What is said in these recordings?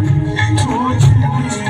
Torture me.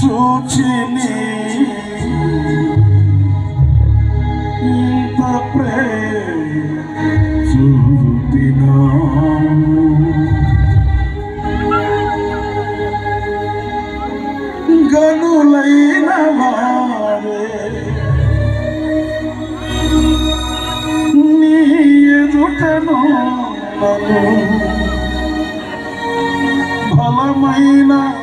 చూచిని ఇంత ప్రేమ గనులైన నీ ఎదుటను 爱吗？